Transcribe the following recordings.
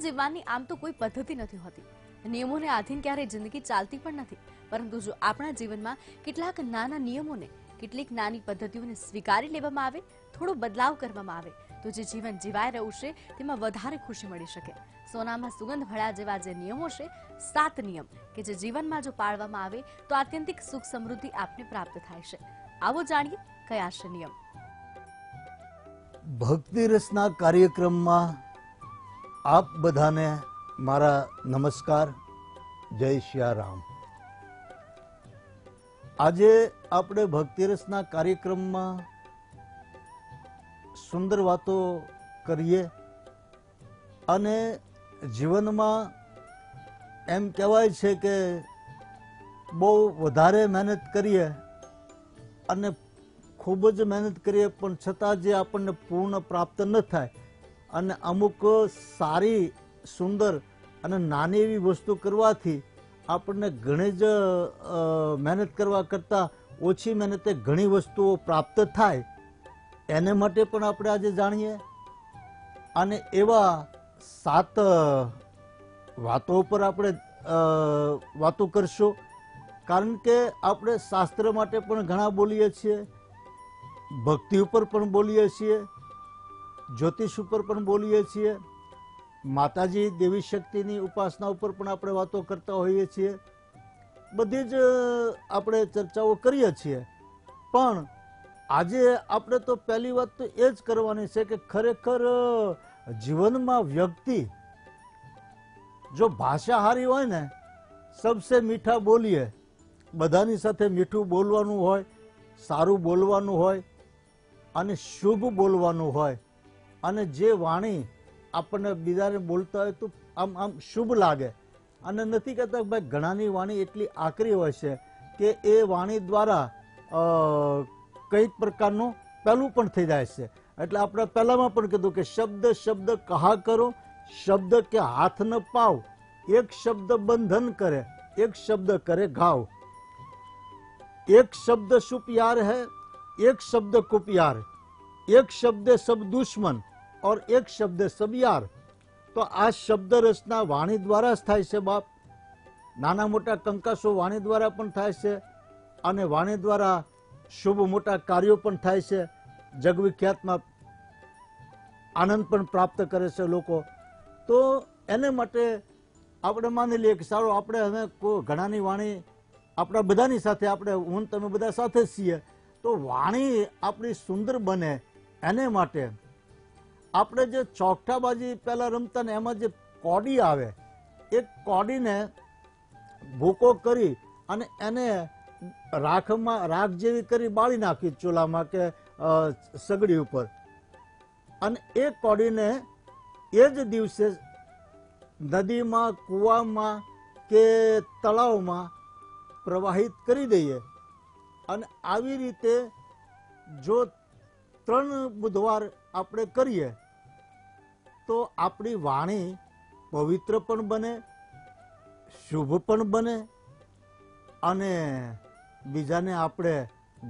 જીવવાની આમ તો કોઈ પદ્ધતિ નથી હોતી. નિયમોને આધીન ક્યારેય જિંદગી ચાલતી પણ નથી. પરંતુ જો આપણા જીવનમાં કેટલાક નાના નિયમોને, કેટલીક નાની પદ્ધતિઓને સ્વીકારી લેવામાં આવે, થોડો બદલાવ કરવામાં આવે, તો જે જીવન જીવાઈ રહ્યું છે, તેમાં વધારે ખુશી મળી શકે. સોનામાં સુગંધ ભળ્યા જેવા જે નિયમો છે, સાત નિયમ, કે જે જીવનમાં જો પાળવામાં આવે, તો આત્યંતિક સુખ સમૃદ્ધિ આપને પ્રાપ્ત થાય છે. આવો જાણીએ કયા છે નિયમ. ભક્તિ રસના કાર્યક્રમમાં આપ બધાને મારા નમસ્કાર. જય શ્યારામ. આજે આપણે ભક્તિરસના કાર્યક્રમમાં સુંદર વાતો કરીએ અને જીવનમાં એમ કહેવાય છે કે બહુ વધારે મહેનત કરીએ અને ખૂબ જ મહેનત કરીએ, પણ છતાં જે આપણને પૂર્ણ પ્રાપ્ત ન થાય અને અમુક સારી, સુંદર અને નાની એવી વસ્તુ કરવાથી આપણને ઘણી જ મહેનત કરવા કરતાં ઓછી મહેનતે ઘણી વસ્તુઓ પ્રાપ્ત થાય. એને માટે પણ આપણે આજે જાણીએ. અને એવા સાત વાતો પર આપણે વાતો કરશું. કારણ કે આપણે શાસ્ત્ર માટે પણ ઘણા બોલીએ છીએ. ભક્તિ ઉપર પણ બોલીએ છીએ. જ્યોતિષ ઉપર પણ બોલીએ છીએ. માતાજી દેવી શક્તિની ઉપાસના ઉપર પણ આપણે વાતો કરતા હોઈએ છીએ. બધી જ આપણે ચર્ચાઓ કરીએ છીએ. પણ આજે આપણે તો પહેલી વાત તો એ જ કરવાની છે કે ખરેખર જીવનમાં વ્યક્તિ જો ભાષા હારી હોય ને, સબસે મીઠા બોલીએ. બધાની સાથે મીઠું બોલવાનું હોય, સારું બોલવાનું હોય અને શુભ બોલવાનું હોય. અને જે વાણી આપણને બીજાને બોલતા હોય તો આમ આમ શુભ લાગે. અને નથી કહેતા ભાઈ ઘણાની વાણી એટલી આકરી હોય છે કે એ વાણી દ્વારા કંઈક પ્રકારનું પહેલું પણ થઈ જાય છે. એટલે આપણે પહેલામાં પણ કીધું કે શબ્દ શબ્દ કહા કરો, શબ્દ કે હાથ ન પાવ, એક શબ્દ બંધન કરે, એક શબ્દ કરે ઘાવ. એક શબ્દ સુપિયાર હે, એક શબ્દ કુપિયાર. एक शब्द सब दुश्मन और एक શબ્દ સબ યાર તો આ શબ્દ રચના વાણી દ્વારા જ થાય છે બાપ નાના મોટા કંકાસો વાણી દ્વારા પણ થાય છે અને વાણી દ્વારા શુભ મોટા કાર્યો પણ થાય છે જગવિખ્યાતમાં આનંદ પણ પ્રાપ્ત કરે છે લોકો તો એને માટે આપણે માની લઈએ કે સારું આપણે હવે કોઈ ઘણાની વાણી આપણા બધાની સાથે આપણે હું ને તમે બધા સાથે જ છીએ તો વાણી આપણી સુંદર બને એને માટે આપણે જે ચોકઠાબાજી પહેલા રમતા ને એમાં જે કોડી આવે, એ કોડીને ભૂકો કરી અને એને રાખમાં, રાખ જેવી કરી બાળી નાખી ચૂલામાં કે સગડી ઉપર. અને એ કોડીને એ જ દિવસે નદીમાં, કૂવામાં કે તળાવમાં પ્રવાહિત કરી દઈએ. અને આવી રીતે જો ત્રણ બુધવાર આપણે કરીએ, તો આપણી વાણી પવિત્ર પણ બને, શુભ પણ બને અને બીજાને આપણે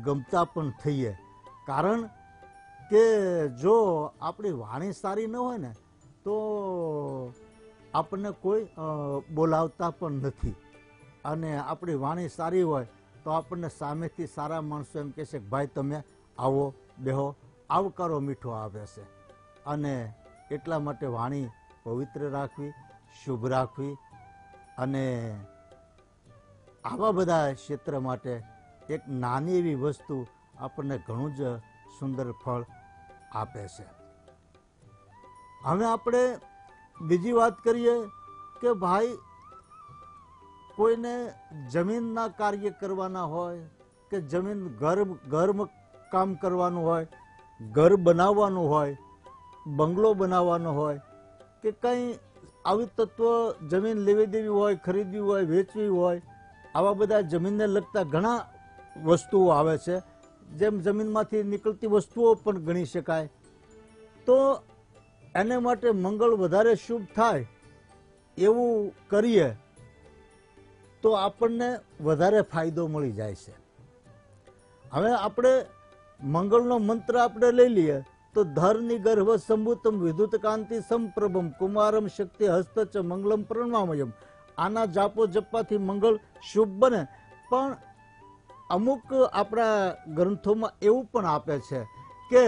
ગમતા પણ થઈએ. કારણ કે જો આપણી વાણી સારી ન હોય ને, તો આપણને કોઈ બોલાવતા પણ નથી. અને આપણી વાણી સારી હોય, તો આપણને સામેથી સારા માણસો એમ કહેશે કે, ભાઈ, તમે આવો બેહો આવકારો મીઠો આવે છે. અને એટલા માટે વાણી પવિત્ર રાખવી, શુભ રાખવી અને આવા બધા ક્ષેત્ર માટે એક નાની એવી વસ્તુ આપણને ઘણું જ સુંદર ફળ આપે છે. હવે આપણે બીજી વાત કરીએ કે ભાઈ, કોઈને જમીનના કાર્ય કરવાના હોય કે જમીન ગરમ ઘર કામ કરવાનું હોય, ઘર બનાવવાનું હોય, બંગલો બનાવવાનો હોય, કે કંઈ આવી તત્વ જમીન લેવી દેવી હોય, ખરીદવી હોય, વેચવી હોય, આવા બધા જમીનને લગતા ઘણા વસ્તુઓ આવે છે. જેમ જમીનમાંથી નીકળતી વસ્તુઓ પણ ગણી શકાય. તો એને માટે મંગળ વધારે શુભ થાય એવું કરીએ, તો આપણને વધારે ફાયદો મળી જાય છે. હવે આપણે મંગળનો મંત્ર આપણે લઈ લઈએ, તો ધરની ગર્ભ સંભૂતમ વિદ્યુત કાંતિ સંપ્રભમ કુમારમ શક્તિ હસ્ત મંગલમ પ્રણવામયમ આના જાપો જપવાથી મંગળ શુભ બને. પણ અમુક આપણા ગ્રંથોમાં એવું પણ આપે છે કે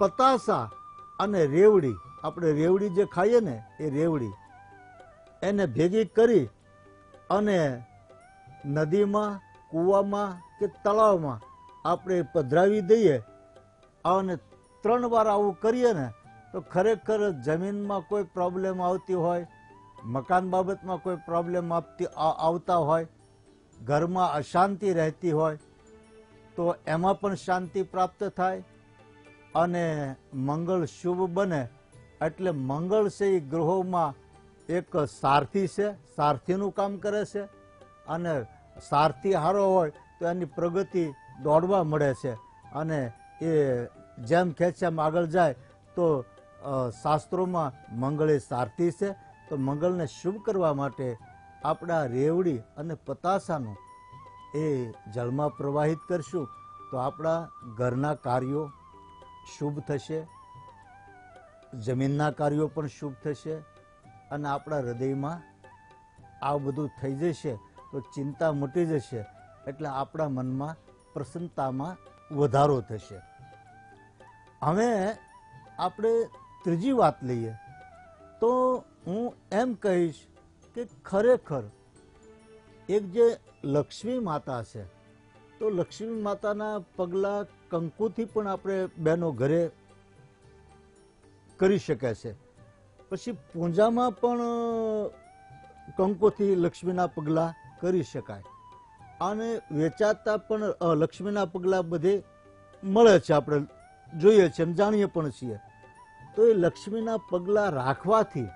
પતાસા અને રેવડી, આપણે રેવડી જે ખાઈએ ને, એ રેવડી, એને ભેગી કરી અને નદીમાં, કૂવામાં કે તળાવમાં આપણે પધરાવી દઈએ અને ત્રણ વાર આવું કરીએ ને, તો ખરેખર જમીનમાં કોઈ પ્રોબ્લેમ આવતી હોય, મકાન બાબતમાં કોઈ પ્રોબ્લેમ આપતી આવતા હોય, ઘરમાં અશાંતિ રહેતી હોય, તો એમાં પણ શાંતિ પ્રાપ્ત થાય અને મંગળ શુભ બને. એટલે મંગળ છે ગ્રહોમાં એક સારથી છે, સારથીનું કામ કરે છે. અને સારથી હારો હોય તો એની પ્રગતિ દોડવા મળે છે. અને એ જેમ ખેંચામ આગળ જાય, તો શાસ્ત્રોમાં મંગળ એ સારથી છે. તો મંગળને શુભ કરવા માટે આપણા રેવડી અને પતાસાનું એ જળમાં પ્રવાહિત કરશું. તો આપણા ઘરના કાર્યો શુભ થશે, જમીનના કાર્યો પણ શુભ થશે અને આપણા હૃદયમાં આ બધું થઈ જશે. તો ચિંતા મટી જશે. એટલે આપણા મનમાં પ્રસન્નતામાં વધારો થશે. હવે આપણે ત્રીજી વાત લઈએ. તો હું એમ કહીશ કે ખરેખર એક જે લક્ષ્મી માતા છે, તો લક્ષ્મી માતાના પગલાં કંકુથી પણ આપણે બહેનો ઘરે કરી શકે છે. પછી પૂજામાં પણ કંકોથી લક્ષ્મીના પગલાં કરી શકાય. અને વેચાતા પણ લક્ષ્મીના પગલાં બધે મળે છે આપણે જોઈએ છીએ એમ જાણીએ પણ છીએ. તો એ લક્ષ્મીના પગલાં રાખવાથી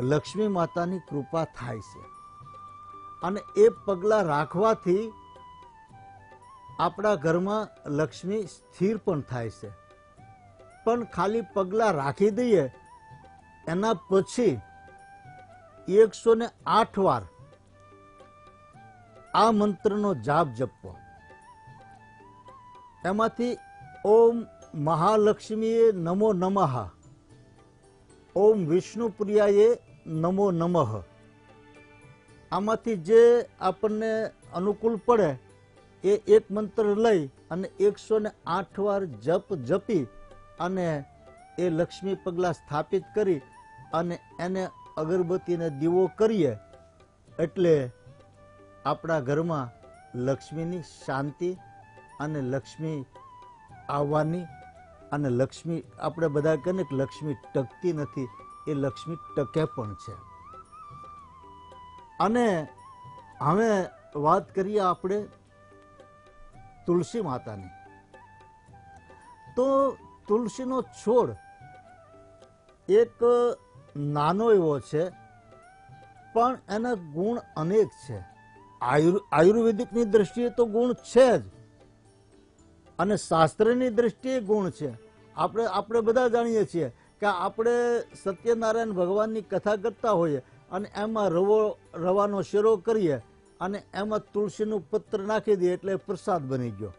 લક્ષ્મી માતાની કૃપા થાય છે. અને એ પગલાં રાખવાથી આપણા ઘરમાં લક્ષ્મી સ્થિર પણ થાય છે. પણ ખાલી પગલાં રાખી દઈએ, એના પછી એકસો ને આઠ વાર આ મંત્રનો જાપ જપવો. એમાંથી ઓમ મહાલક્ષ્મીએ નમો નમઃ. ઓમ વિષ્ણુપ્રિયાએ નમો નમઃ. આમાંથી જે આપણને અનુકૂળ પડે, એ એક મંત્ર લઈ અને એકસો ને આઠ વાર જપ જપી અને એ લક્ષ્મી પગલા સ્થાપિત કરી અને એને અગરબત્તીને દીવો કરીએ. એટલે આપણા ઘરમાં લક્ષ્મીની શાંતિ અને લક્ષ્મી આવવાની અને લક્ષ્મી, આપણે બધા કહીએ કે લક્ષ્મી ટકતી નથી, એ લક્ષ્મી ટકે પણ છે. અને હવે વાત કરીએ આપણે તુલસી માતાની. તો તુલસીનો છોડ એક નાનો એવો છે, પણ એના ગુણ અનેક છે. આયુર્વેદિકની દ્રષ્ટિએ તો ગુણ છે જ. અને શાસ્ત્રની દ્રષ્ટિએ ગુણ છે. આપણે આપણે બધા જાણીએ છીએ કે આપણે સત્યનારાયણ ભગવાનની કથા કરતા હોઈએ અને એમાં રવો, રવાનો શેરો કરીએ અને એમાં તુલસીનું પત્ર નાખી દઈએ એટલે પ્રસાદ બની ગયો.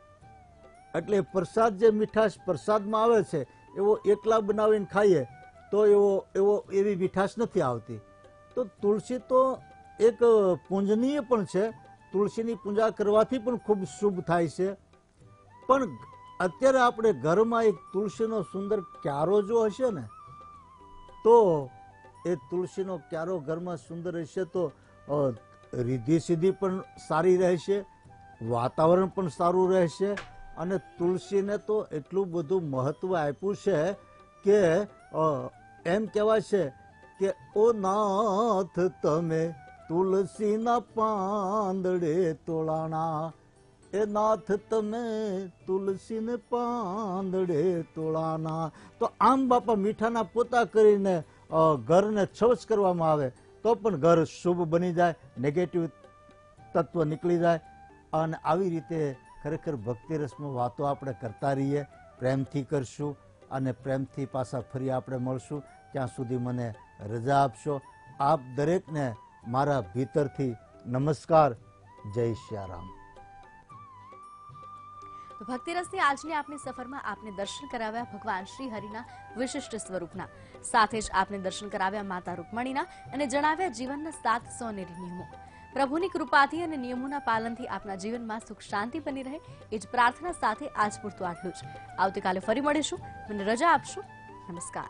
એટલે પ્રસાદ જે મીઠાશ પ્રસાદમાં આવે છે, એવો એકલા બનાવીને ખાઈએ તો એવો એવો એવી મીઠાશ નથી આવતી. તો તુલસી તો એક પૂજનીય પણ છે. તુલસીની પૂજા કરવાથી પણ ખૂબ શુભ થાય છે. પણ અત્યારે આપણે ઘરમાં એક તુલસીનો સુંદર ક્યારો જો હશે ને તો એ તુલસીનો ક્યારો ઘરમાં સુંદર હશે તો અ, સીધી પણ સારી રહેશે વાતાવરણ પણ સારું રહેશે અને તુલસીને તો એટલું બધું મહત્વ આપ્યું છે કે એમ કહેવાય છે કે ઓ નાથ તમે તુલસીના પાંદડે તોળાણા એ નાથ તમે તુલસીને પાંદડે તોળાના તો આમ બાપા મીઠાના પોતા કરીને ઘરને છવચ કરવામાં આવે, તો પણ ઘર શુભ બની જાય નેગેટિવ તત્વ નીકળી જાય. અને આવી રીતે ખરેખર ભક્તિ રસમાં વાતો આપણે કરતા રહીએ, પ્રેમથી કરશું અને પ્રેમથી પાછા ફરી આપણે મળશું. ત્યાં સુધી મને રજા આપશો. આપ દરેકને મારા ભીતરથી નમસ્કાર, જય શ્યારામ. ભક્તિરસની આજની આપની સફરમાં આપને દર્શન કરાવ્યા ભગવાન શ્રી હરિના વિશિષ્ટ સ્વરૂપના. સાથે જ આપને દર્શન કરાવ્યા માતા રૂકમણીના અને જણાવ્યા જીવનના સાત સોનેરી નિયમો. પ્રભુની કૃપાથી અને નિયમોના પાલનથી આપના જીવનમાં સુખ શાંતિ બની રહે, એ જ પ્રાર્થના સાથે આજ પૂરતું આટલું જ. આવતીકાલે ફરી મળીશું. મને રજા આપશો. નમસ્કાર.